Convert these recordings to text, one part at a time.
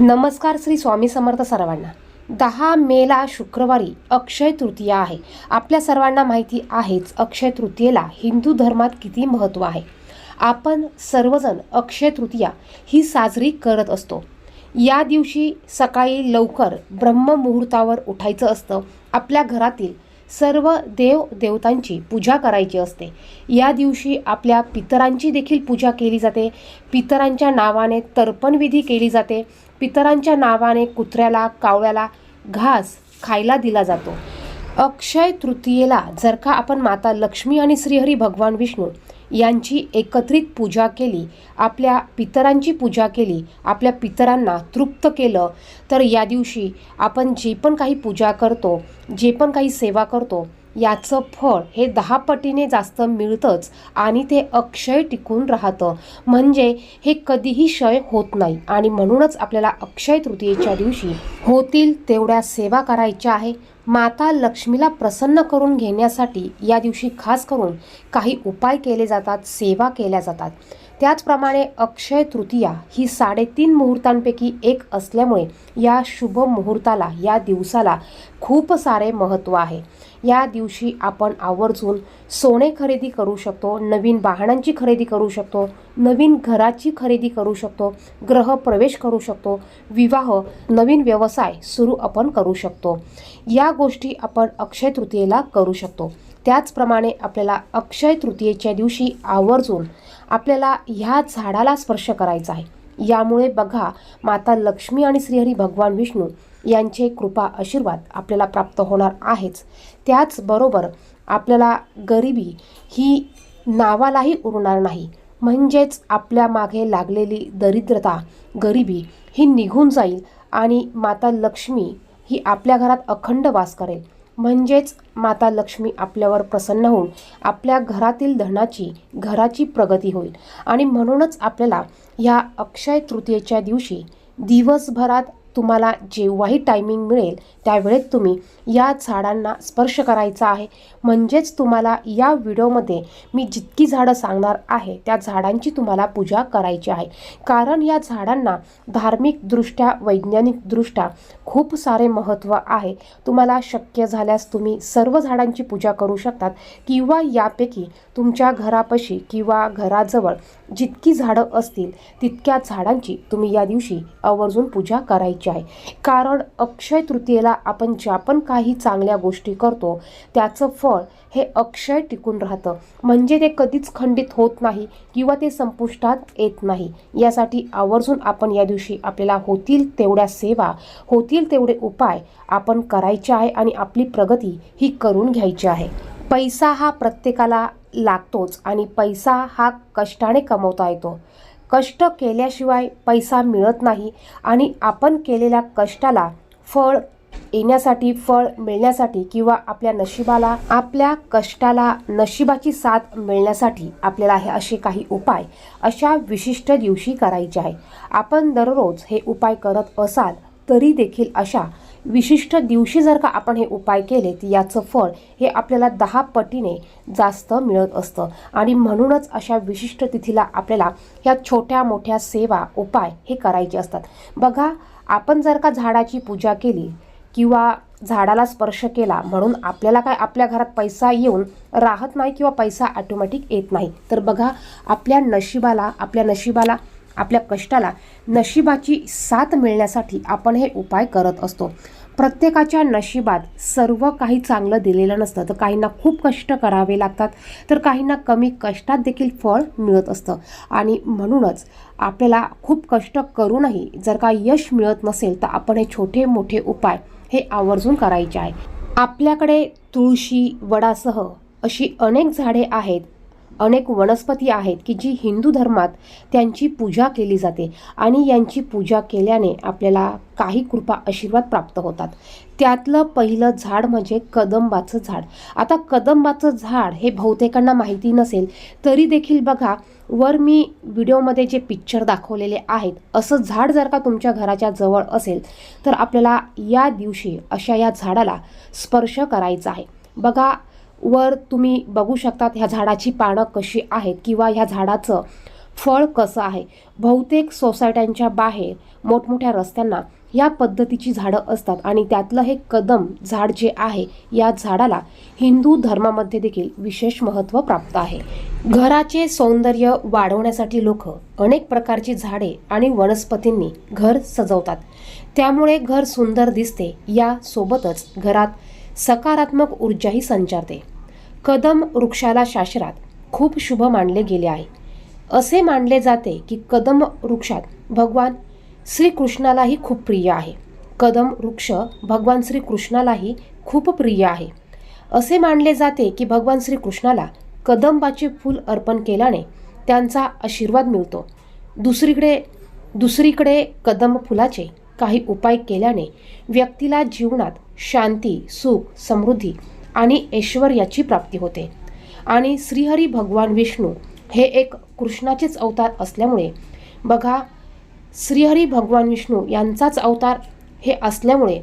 नमस्कार श्री स्वामी समर्थ सर्वांना. दहा मेला शुक्रवारी अक्षय तृतीया आहे. आपल्या सर्वांना माहिती आहेच अक्षय तृतीयेला हिंदू धर्मात किती महत्त्व आहे. आपण सर्वजण अक्षय तृतीया ही साजरी करत असतो. या दिवशी सकाळी लवकर ब्रह्ममुहूर्तावर उठायचं असतं. आपल्या घरातील सर्व देव देवतांची पूजा करायची असते. या दिवशी आपल्या पितरांची देखील पूजा केली जाते. पितरांच्या नावाने तर्पणविधी केली जाते. पितरांच्या नावाने कुत्र्याला कावळ्याला घास खायला दिला जातो. अक्षय तृतीयेला जर का आपण माता लक्ष्मी आणि श्रीहरी भगवान विष्णू यांची एकत्रित पूजा केली आपल्या पितरांची पूजा केली आपल्या पितरांना तृप्त केलं. तर या दिवशी आपण जे पण काही पूजा करतो जे पण काही सेवा करतो याचं फळ हे दहा पटीने जास्त मिळतंच आणि ते अक्षय टिकून राहतं. म्हणजे हे कधीही क्षय होत नाही आणि म्हणूनच आपल्याला अक्षय तृतीयेच्या दिवशी होतील तेवढ्या सेवा करायच्या आहे. माता लक्ष्मीला प्रसन्न करून घेण्यासाठी या दिवशी खास करून काही उपाय केले जातात सेवा केल्या जातात. त्याचप्रमाणे अक्षय तृतीया ही साडेतीन मुहूर्तांपैकी एक असल्यामुळे या शुभ मुहूर्ताला या दिवसाला खूप सारे महत्त्व आहे. या दिवशी आपण आवर्जून सोने खरेदी करू शकतो नवीन वाहनांची खरेदी करू शकतो नवीन घराची खरेदी करू शकतो ग्रह प्रवेश करू शकतो विवाह नवीन व्यवसाय सुरू आपण करू शकतो. या गोष्टी आपण अक्षय तृतीयेला करू शकतो. त्याचप्रमाणे आपल्याला अक्षय तृतीयेच्या दिवशी आवर्जून आपल्याला ह्या झाडाला स्पर्श करायचा आहे. यामुळे बघा माता लक्ष्मी आणि श्रीहरी भगवान विष्णू यांचे कृपा आशीर्वाद आपल्याला प्राप्त होणार आहेच. त्याचबरोबर आपल्याला गरिबी ही नावालाही उरणार नाही. म्हणजेच आपल्या मागे लागलेली दरिद्रता गरिबी ही निघून जाईल आणि माता लक्ष्मी ही आपल्या घरात अखंड वास करेल. म्हणजेच माता लक्ष्मी आपल्यावर प्रसन्न होऊन आपल्या घरातील धनाची घराची प्रगती होईल. आणि म्हणूनच आपल्याला ह्या अक्षय तृतीयेच्या दिवशी दिवसभरात तुम्हाला जेव्हाही टायमिंग मिळेल त्यावेळेत तुम्ही या झाडांना स्पर्श करायचा आहे. म्हणजेच तुम्हाला या व्हिडिओमध्ये मी जितकी झाडं सांगणार आहे त्या झाडांची तुम्हाला पूजा करायची आहे. कारण या झाडांना धार्मिकदृष्ट्या वैज्ञानिकदृष्ट्या खूप सारे महत्त्व आहे. तुम्हाला शक्य झाल्यास तुम्ही सर्व झाडांची पूजा करू शकतात किंवा यापैकी तुमच्या घरापाशी किंवा घराजवळ जितकी झाडं असतील तितक्या झाडांची तुम्ही या दिवशी आवर्जून पूजा करायची आहे. कारण अक्षय तृतीयेला आपण ज्या पण काही चांगल्या गोष्टी करतो त्याचं फळ हे अक्षय टिकून राहतं. म्हणजे ते कधीच खंडित होत नाही किंवा ते संपुष्टात येत नाही. यासाठी आवर्जून आपण या दिवशी आपल्याला होतील तेवढ्या सेवा होतील तेवढे उपाय आपण करायचे आहे आणि आपली प्रगती ही करून घ्यायची आहे. पैसा हा प्रत्येकाला लागतोच आणि पैसा हा कष्टाने कमवता येतो. कष्ट केल्याशिवाय पैसा मिळत नाही आणि आपण केलेल्या कष्टाला फळ येण्यासाठी फळ मिळण्यासाठी किंवा आपल्या नशिबाला आपल्या कष्टाला नशिबाची साथ मिळण्यासाठी आपल्याला हे असे काही उपाय अशा विशिष्ट दिवशी करायचे आहे. आपण दररोज हे उपाय करत असाल तरी देखील अशा विशिष्ट दिवशी जर का आपण हे उपाय केलेत याचं फळ हे आपल्याला दहा पटीने जास्त मिळत असतं. आणि म्हणूनच अशा विशिष्ट तिथीला आपल्याला ह्या छोट्या मोठ्या सेवा उपाय हे करायचे असतात. बघा आपण जर का झाडाची पूजा केली किंवा झाडाला स्पर्श केला म्हणून आपल्याला काय आपल्या घरात पैसा येऊन राहत नाही किंवा पैसा ऑटोमॅटिक येत नाही. तर बघा आपल्या नशिबाला आपल्या नशिबाला आपल्या कष्टाला नशिबाची साथ मिळण्यासाठी आपण हे उपाय करत असतो. प्रत्येकाच्या नशिबात सर्व काही चांगलं दिलेलं नसतं. तर काहींना खूप कष्ट करावे लागतात. तर काहींना कमी कष्टात देखील फळ मिळत असतं. आणि म्हणूनच आपल्याला खूप कष्ट करूनही जर का यश मिळत नसेल तर आपण हे छोटे मोठे उपाय हे आवर्जून करायचे आहे. आपल्याकडे तुळशी वडासह अशी अनेक झाडे आहेत. अनेक वनस्पती आहेत की जी हिंदू धर्मात त्यांची पूजा केली जाते आणि यांची पूजा केल्याने आपल्याला काही कृपा आशीर्वाद प्राप्त होतात. त्यातलं पहिलं झाड म्हणजे कदंबाचं झाड. आता कदंबाचं झाड हे बहुतेकांना माहिती नसेल तरी देखील बघा वर मी व्हिडिओमध्ये जे पिक्चर दाखवलेले आहेत असं झाड जर का तुमच्या घराच्या जवळ असेल तर आपल्याला या दिवशी अशा या झाडाला स्पर्श करायचा आहे. बघा वर तुम्ही बघू शकतात ह्या झाडाची पानं कशी आहेत किंवा ह्या झाडाचं फळ कसं आहे. बहुतेक सोसायट्यांच्या बाहेर मोठमोठ्या रस्त्यांना या पद्धतीची झाडं असतात आणि त्यातलं हे कदम झाड जे आहे या झाडाला हिंदू धर्मामध्ये देखील विशेष महत्त्व प्राप्त आहे. घराचे सौंदर्य वाढवण्यासाठी लोक अनेक प्रकारची झाडे आणि वनस्पतींनी घर सजवतात. त्यामुळे घर सुंदर दिसते यासोबतच घरात सकारात्मक ऊर्जाही संचारते. कदम वृक्षाला शास्त्रात खूप शुभ मानले गेले आहे. असे मानले जाते की कदम वृक्षात भगवान श्रीकृष्णालाही खूप प्रिय आहे. कदम वृक्ष भगवान श्रीकृष्णालाही खूप प्रिय आहे. असे मानले जाते की भगवान श्रीकृष्णाला कदंबाचे फूल अर्पण केल्याने त्यांचा आशीर्वाद मिळतो. दुसरीकडे दुसरीकडे कदम फुलाचे काही उपाय केल्याने व्यक्तीला जीवनात शांती सुख समृद्धी आणि ऐश्वर्याची प्राप्ती होते. आणि श्रीहरी भगवान विष्णू हे एक कृष्णाचेच अवतार असल्यामुळे बघा श्रीहरी भगवान विष्णू यांचाच अवतार हे असल्यामुळे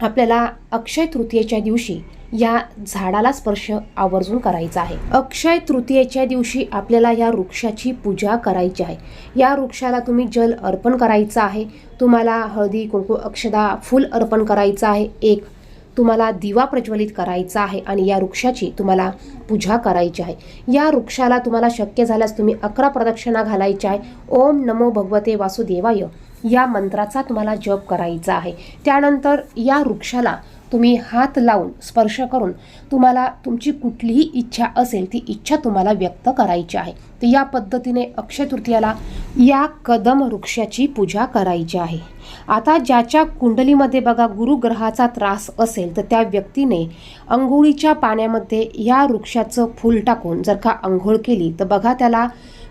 आपल्याला अक्षय तृतीयेच्या दिवशी या झाडाला स्पर्श आवर्जून करायचा आहे. अक्षय तृतीयेच्या दिवशी आपल्याला या वृक्षाची पूजा करायची आहे. या वृक्षाला तुम्ही जल अर्पण करायचं आहे. तुम्हाला हळदी कुंकू अक्षदा फूल अर्पण करायचं आहे. एक तुम्हाला दिवा प्रज्वलित करायचा आहे आणि या वृक्षाची तुम्हाला पूजा करायची आहे. या वृक्षाला तुम्हाला शक्य झाल्यास तुम्ही अकरा प्रदक्षिणा घालायच्या आहे. ओम नमो भगवते वासुदेवाय. या मंत्राचा तुम्हाला जप करायचा आहे. त्यानंतर या वृक्षाला तुम्ही हात लावून स्पर्श करून तुम्हाला तुमची कुठलीही इच्छा असेल ती इच्छा तुम्हाला व्यक्त करायची आहे. तर या पद्धतीने अक्षय तृतीयाला या कदम वृक्षाची पूजा करायची आहे. आता ज्याच्या कुंडलीमध्ये बघा गुरुग्रहाचा त्रास असेल तर त्या व्यक्तीने अंघोळीच्या पाण्यामध्ये या वृक्षाचं फूल टाकून जर का अंघोळ केली तर बघा त्याला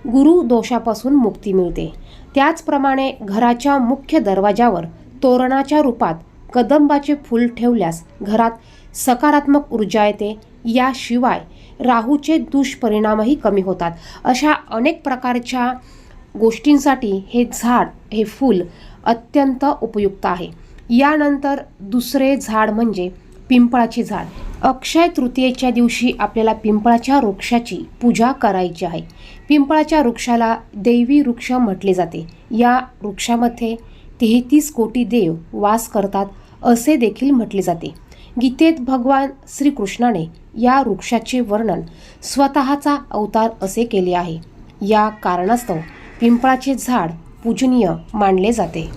गुरु दोषापासून मुक्ती मिळते. त्याचप्रमाणे घराच्या मुख्य दरवाजावर तोरणाच्या रूपात कदंबाचे फूल ठेवल्यास घरात सकारात्मक ऊर्जा येते. याशिवाय राहूचे दुष्परिणामही कमी होतात. अशा अनेक प्रकारच्या गोष्टींसाठी हे झाड हे फूल अत्यंत उपयुक्त आहे. यानंतर दुसरे झाड म्हणजे पिंपळाचे झाड. अक्षय तृतीयेच्या दिवशी आपल्याला पिंपळाच्या वृक्षाची पूजा करायची आहे. पिंपळाच्या वृक्षाला दैवी वृक्ष म्हटले जाते. या वृक्षामध्ये तेहतीस कोटी देव वास करतात. असे देखील म्हटले जाते. गीतेत भगवान श्रीकृष्णाने या वृक्षाचे वर्णन स्वतःचा अवतार असे केले आहे. या कारणास्तव पिंपळाचे झाड पूजनीय मानले जाते.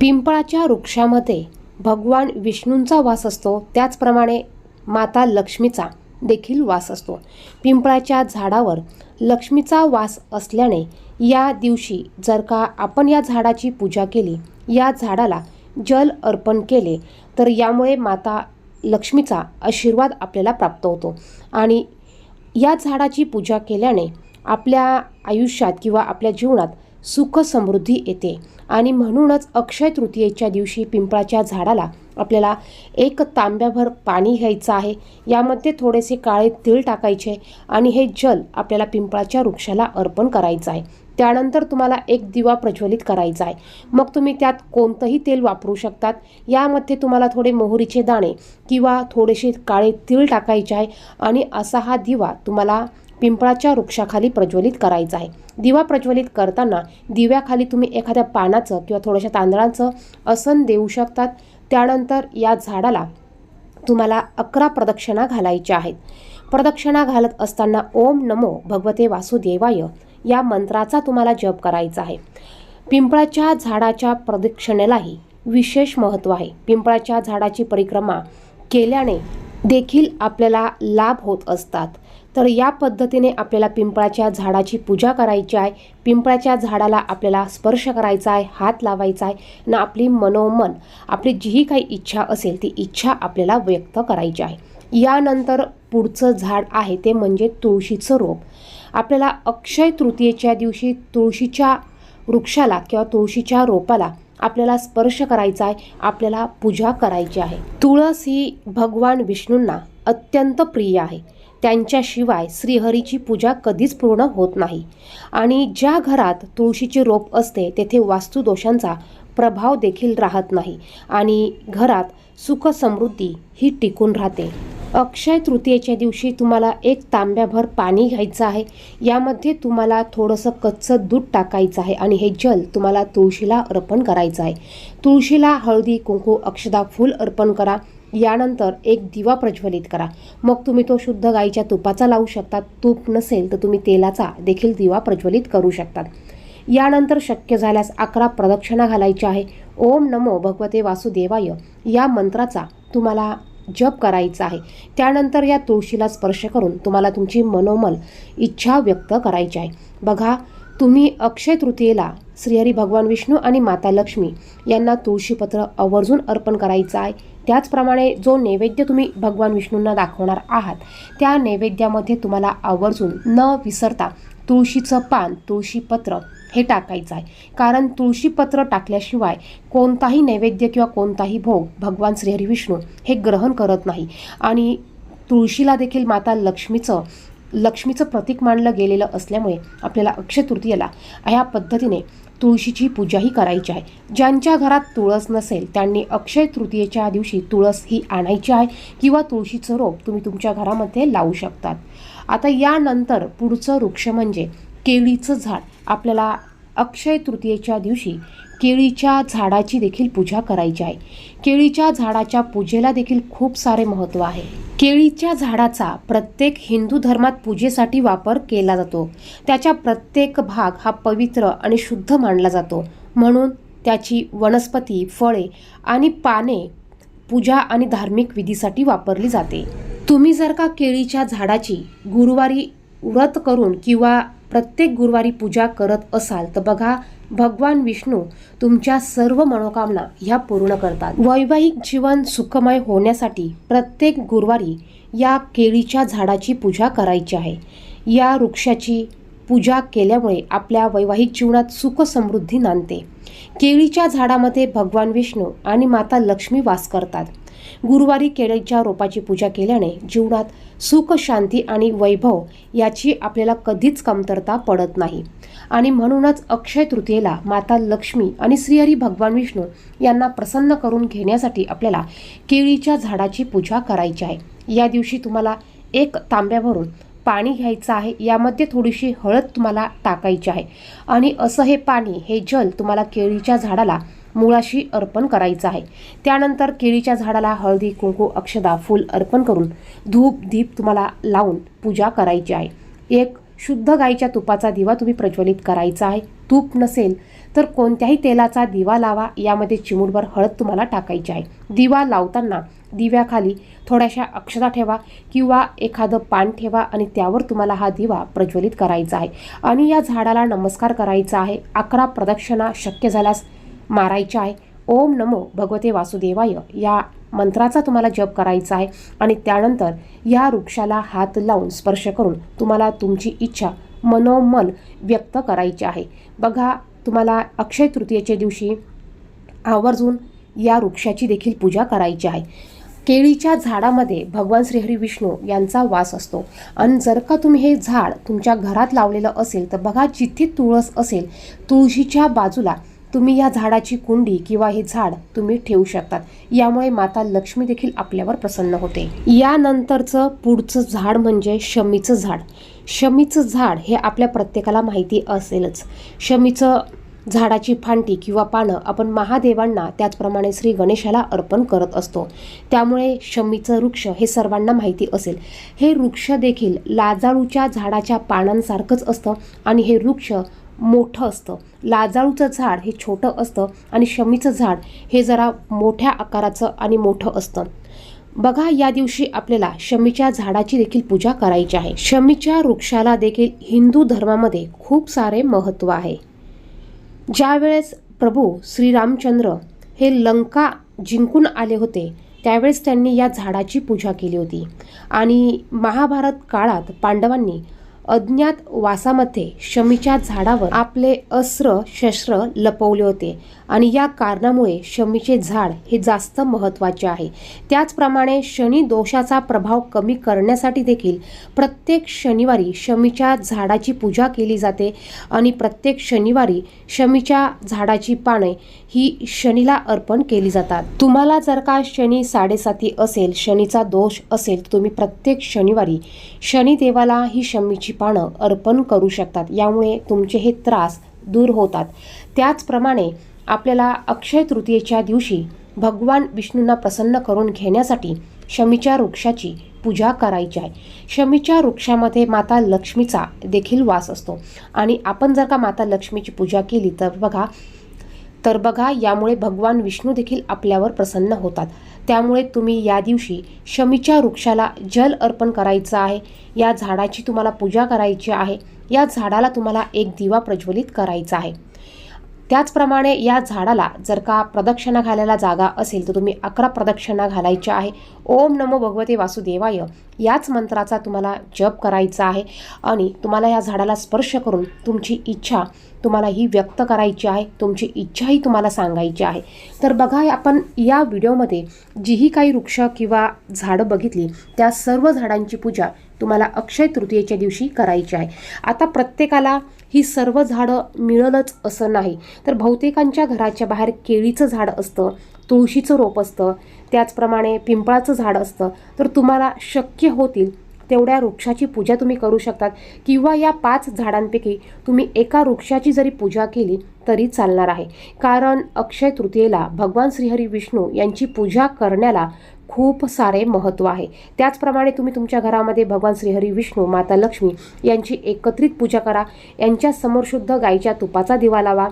पिंपळाच्या वृक्षामध्ये भगवान विष्णूंचा वास असतो. त्याचप्रमाणे माता लक्ष्मीचा देखील वास असतो. पिंपळाच्या झाडावर लक्ष्मीचा वास असल्याने या दिवशी जर का आपण या झाडाची पूजा केली या झाडाला जल अर्पण केले तर यामुळे माता लक्ष्मीचा आशीर्वाद आपल्याला प्राप्त होतो. आणि या झाडाची पूजा केल्याने आपल्या आयुष्यात किंवा आपल्या जीवनात सुख समृद्धी येते. आणि म्हणूनच अक्षय तृतीयेच्या दिवशी पिंपळाच्या झाडाला आपल्याला एक तांब्याभर पाणी घ्यायचं आहे. यामध्ये थोडेसे काळे तीळ टाकायचे आणि हे जल आपल्याला पिंपळाच्या वृक्षाला अर्पण करायचं आहे. त्यानंतर तुम्हाला एक दिवा प्रज्वलित करायचा आहे. मग तुम्ही त्यात कोणतंही तेल वापरू शकतात. यामध्ये तुम्हाला थोडे मोहरीचे दाणे किंवा थोडेसे काळे तीळ टाकायचे आहे आणि असा हा दिवा तुम्हाला पिंपळाच्या वृक्षाखाली प्रज्वलित करायचा आहे. दिवा प्रज्वलित करताना दिव्याखाली तुम्ही एखाद्या पानाचं किंवा थोड्याशा तांदळाचं आसन देऊ शकतात. त्यानंतर या झाडाला तुम्हाला अकरा प्रदक्षिणा घालायच्या आहेत. प्रदक्षिणा घालत असताना ओम नमो भगवते वासुदेवाय. या मंत्राचा तुम्हाला जप करायचा आहे. पिंपळाच्या झाडाच्या प्रदक्षिणेलाही विशेष महत्त्व आहे. पिंपळाच्या झाडाची परिक्रमा केल्याने देखील आपल्याला लाभ होत असतात. तर या पद्धतीने आपल्याला पिंपळाच्या झाडाची पूजा करायची आहे. पिंपळाच्या झाडाला आपल्याला स्पर्श करायचा आहे हात लावायचा आहे ना आपली मनोमन आपली जीही काही इच्छा असेल ती इच्छा आपल्याला व्यक्त करायची आहे. यानंतर पुढचं झाड आहे ते म्हणजे तुळशीचं रोप. आपल्याला अक्षय तृतीयेच्या दिवशी तुळशीच्या वृक्षाला किंवा तुळशीच्या रोपाला आपल्याला स्पर्श करायचा आहे आपल्याला पूजा करायची आहे. तुळस ही भगवान विष्णूंना अत्यंत प्रिय आहे. त्यांच्याशिवाय श्रीहरीची पूजा कधीच पूर्ण होत नाही. आणि ज्या घरात तुळशीचे रोप असते तेथे वास्तुदोषांचा प्रभाव देखील राहत नाही आणि घरात सुख समृद्धी ही टिकून राहते. अक्षय तृतीयेच्या दिवशी तुम्हाला एक तांब्याभर पाणी घ्यायचं आहे. यामध्ये तुम्हाला थोडंसं कच्चं दूध टाकायचं आहे आणि हे जल तुम्हाला तुळशीला अर्पण करायचं आहे. तुळशीला हळदी कुंकू अक्षदा फूल अर्पण करा. यानंतर एक दिवा प्रज्वलित करा. मग तुम्ही तो शुद्ध गाईच्या तुपाचा लावू शकता तूप नसेल तर तुम्ही तेलाचा देखील दिवा प्रज्वलित करू शकतात. यानंतर शक्य झाल्यास अकरा प्रदक्षिणा घालायच्या आहे. ओम नमो भगवते वासुदेवाय. या मंत्राचा तुम्हाला जप करायचा आहे. त्यानंतर या तुळशीला स्पर्श करून तुम्हाला तुमची मनोमल इच्छा व्यक्त करायची आहे. बघा तुम्ही अक्षय तृतीयेला श्रीहरी भगवान विष्णू आणि माता लक्ष्मी यांना तुळशीपत्र आवर्जून अर्पण करायचं आहे. त्याचप्रमाणे जो नैवेद्य तुम्ही भगवान विष्णूंना दाखवणार आहात त्या नैवेद्यामध्ये तुम्हाला आवर्जून न विसरता तुळशीचं पान तुळशीपत्र हे टाकायचं आहे. कारण तुळशीपत्र टाकल्याशिवाय कोणताही नैवेद्य किंवा कोणताही भोग भगवान श्रीहरी विष्णू हे ग्रहण करत नाही. आणि तुळशीला देखील माता लक्ष्मीचं लक्ष्मीचं प्रतीक मानलं गेलेलं असल्यामुळे आपल्याला अक्षय तृतीयेला ह्या पद्धतीने तुळशीची पूजाही करायची आहे. ज्यांच्या घरात तुळस नसेल त्यांनी अक्षय तृतीयेच्या दिवशी तुळस ही आणायची आहे किंवा तुळशीचं रोप तुम्ही तुमच्या घरामध्ये लावू शकतात. आता यानंतर पुढचं वृक्ष म्हणजे केळीचं झाड. आपल्याला अक्षय तृतीयेच्या दिवशी केळीच्या झाडाची देखील पूजा करायची आहे. केळीच्या झाडाच्या पूजेला देखील खूप सारे महत्त्व आहे. केळीच्या झाडाचा प्रत्येक हिंदू धर्मात पूजेसाठी वापर केला जातो. त्याच्या प्रत्येक भाग हा पवित्र आणि शुद्ध मानला जातो. म्हणून त्याची वनस्पती फळे आणि पाने पूजा आणि धार्मिक विधीसाठी वापरली जाते. तुम्ही जर का केळीच्या झाडाची गुरुवारी व्रत करून किंवा प्रत्येक गुरुवारी पूजा करत असाल तर बघा भगवान विष्णू तुमच्या सर्व मनोकामना ह्या पूर्ण करतात. वैवाहिक जीवन सुखमय होण्यासाठी प्रत्येक गुरुवारी या केळीच्या झाडाची पूजा करायची आहे. या वृक्षाची पूजा केल्यामुळे आपल्या वैवाहिक जीवनात सुख समृद्धी नांदते. केळीच्या झाडामध्ये भगवान विष्णू आणि माता लक्ष्मी वास करतात. गुरुवारी केळीच्या रोपाची पूजा केल्याने जीवनात सुख शांती आणि वैभव याची आपल्याला कधीच कमतरता पडत नाही. आणि म्हणूनच अक्षय तृतीयेला माता लक्ष्मी आणि श्रीहरी भगवान विष्णू यांना प्रसन्न करून घेण्यासाठी आपल्याला केळीच्या झाडाची पूजा करायची आहे. या दिवशी तुम्हाला एक तांब्याभरून पाणी घ्यायचं आहे. यामध्ये थोडीशी हळद तुम्हाला टाकायची आहे. आणि असं हे पाणी हे जल तुम्हाला केळीच्या झाडाला मुळाशी अर्पण करायचं आहे. त्यानंतर केळीच्या झाडाला हळदी कुंकू अक्षदा फूल अर्पण करून धूप दीप तुम्हाला लावून पूजा करायची आहे. एक शुद्ध गाईच्या तुपाचा दिवा तुम्ही प्रज्वलित करायचा आहे. तूप नसेल तर कोणत्याही तेलाचा दिवा लावा. यामध्ये चिमूटभर हळद तुम्हाला टाकायची आहे. दिवा लावताना दिव्याखाली थोड्याशा अक्षता ठेवा किंवा एखादं पान ठेवा आणि त्यावर तुम्हाला हा दिवा प्रज्वलित करायचा आहे. आणि या झाडाला नमस्कार करायचा आहे. अकरा प्रदक्षिणा शक्य झाल्यास मारायच्या आहे. ओम नमो भगवते वासुदेवाय. या मंत्राचा तुम्हाला जप करायचा आहे आणि त्यानंतर या वृक्षाला हात लावून स्पर्श करून तुम्हाला तुमची इच्छा मनोमन व्यक्त करायची आहे. बघा तुम्हाला अक्षय तृतीयेच्या दिवशी आवर्जून या वृक्षाची देखील पूजा करायची आहे. केळीच्या झाडामध्ये भगवान श्रीहरी विष्णू यांचा वास असतो. आणि जर का तुम्ही हे झाड तुमच्या घरात लावलेलं असेल तर बघा जिथे तुळस असेल तुळशीच्या बाजूला तुम्ही या झाडाची कुंडी किंवा हे झाड तुम्ही ठेवू शकतात. यामुळे माता लक्ष्मी देखील आपल्यावर प्रसन्न होते. यानंतरचं पुढचं झाड म्हणजे शमीचं झाड. शमीचं झाड हे आपल्या प्रत्येकाला माहिती असेलच. शमीचं झाडाची फांटी किंवा पानं आपण महादेवांना त्याचप्रमाणे श्री गणेशाला अर्पण करत असतो. त्यामुळे शमीचं वृक्ष हे सर्वांना माहिती असेल. हे वृक्ष देखील लाजाळूच्या झाडाच्या पानांसारखंच असतं आणि हे वृक्ष मोठं असतं. लाजाळूचं झाड हे छोटं असतं आणि शमीचं झाड हे जरा मोठ्या आकाराचं आणि मोठं असतं. बघा या दिवशी आपल्याला शमीच्या झाडाची देखील पूजा करायची आहे. शमीच्या वृक्षाला देखील हिंदू धर्मामध्ये खूप सारे महत्त्व आहे. ज्यावेळेस प्रभू श्रीरामचंद्र हे लंका जिंकून आले होते त्यावेळेस त्यांनी या झाडाची पूजा केली होती. आणि महाभारत काळात पांडवांनी अज्ञात वासामध्ये शमीच्या झाडावर आपले अस्त्र शस्त्र लपवले होते. आणि या कारणामुळे शमीचे झाड हे जास्त महत्त्वाचे आहे. त्याचप्रमाणे शनी दोषाचा प्रभाव कमी करण्यासाठी देखील प्रत्येक शनिवारी शमीच्या झाडाची पूजा केली जाते आणि प्रत्येक शनिवारी शमीच्या झाडाची पाने ही शनीला अर्पण केली जातात. तुम्हाला जर का शनी साडेसाती असेल शनीचा दोष असेल तुम्ही प्रत्येक शनिवारी शनिदेवाला ही शमीची पानं अर्पण करू शकतात. यामुळे तुमचे हे त्रास दूर होतात. त्याचप्रमाणे आपल्याला अक्षय तृतीयेच्या दिवशी भगवान विष्णूंना प्रसन्न करून घेण्यासाठी शमीच्या वृक्षाची पूजा करायची आहे. शमीच्या वृक्षामध्ये माता लक्ष्मीचा देखील वास असतो. आणि आपण जर का माता लक्ष्मीची पूजा केली तर बघा तर बघा यामुळे भगवान विष्णू देखील आपल्यावर प्रसन्न होतात. त्यामुळे तुम्ही या दिवशी शमीच्या वृक्षाला जल अर्पण करायचं आहे. या झाडाची तुम्हाला पूजा करायची आहे. या झाडाला तुम्हाला एक दिवा प्रज्वलित करायचा आहे. त्याचप्रमाणे या झाडाला जर का प्रदक्षिणा घालायला जागा असेल तर तुम्ही अकरा प्रदक्षिणा घालायच्या आहे. ओम नमो भगवते वासुदेवाय याच मंत्राचा तुम्हाला जप करायचा आहे आणि तुम्हाला या झाडाला स्पर्श करून तुमची इच्छा तुम्हाला ही व्यक्त करायची आहे तुमची इच्छाही तुम्हाला सांगायची आहे. तर बघा आपण या व्हिडिओमध्ये जीही काही वृक्ष किंवा झाडं बघितली त्या सर्व झाडांची पूजा तुम्हाला अक्षय तृतीयेच्या दिवशी करायची आहे. आता प्रत्येकाला ही सर्व झाडं मिळेलच असं नाही. तर बहुतेकांच्या घराच्या बाहेर केळीचं झाड असतं तुळशीचं रोप असतं त्याचप्रमाणे पिंपळाचं झाड असतं. तर तुम्हाला शक्य होतील तेवढ्या वृक्षाची पूजा तुम्ही करू शकतात किंवा या पाच झाडांपैकी तुम्ही एका वृक्षाची जरी पूजा केली तरी चालणार आहे. कारण अक्षय तृतीयेला भगवान श्रीहरी विष्णू यांची पूजा करण्याला खूप सारे महत्त्व आहे. त्याचप्रमाणे तुम्ही तुमच्या घरामध्ये भगवान श्रीहरी विष्णू माता लक्ष्मी यांची एकत्रित पूजा करा. यांच्या समोर शुद्ध गाईच्या तुपाचा दिवा लावा.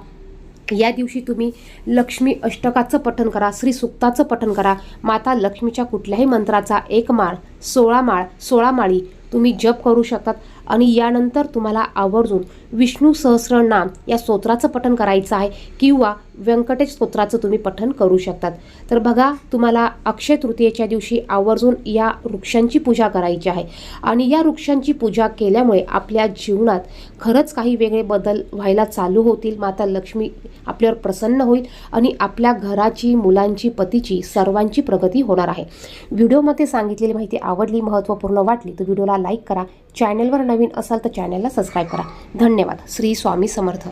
या दिवशी तुम्ही लक्ष्मी अष्टकाचं पठण करा श्री सुक्ताचं पठण करा. माता लक्ष्मीच्या कुठल्याही मंत्राचा एक माळ सोळा माळ सोळा माळी तुम्ही जप करू शकतात. आणि यानंतर तुम्हाला आवर्जून विष्णू सहस्रनाम या स्तोत्राचं पठण करायचं आहे. किंवा व्यंकटेश स्तोत्राचं तुम्ही पठन करू शकतात. तर बघा तुम्हाला अक्षय तृतीयेच्या दिवशी आवर्जून या वृक्षांची पूजा करायची आहे. आणि या वृक्षांची पूजा केल्यामुळे आपल्या जीवनात खरंच काही वेगळे बदल व्हायला चालू होतील. माता लक्ष्मी आपल्यावर प्रसन्न होईल आणि आपल्या घराची मुलांची पतीची सर्वांची प्रगती होणार आहे. व्हिडिओमध्ये सांगितलेली माहिती आवडली महत्त्वपूर्ण वाटली तर व्हिडिओला लाईक करा. चॅनलवर नवीन असाल तर चॅनलला सबस्क्राईब करा. धन्यवाद. श्री स्वामी समर्थ.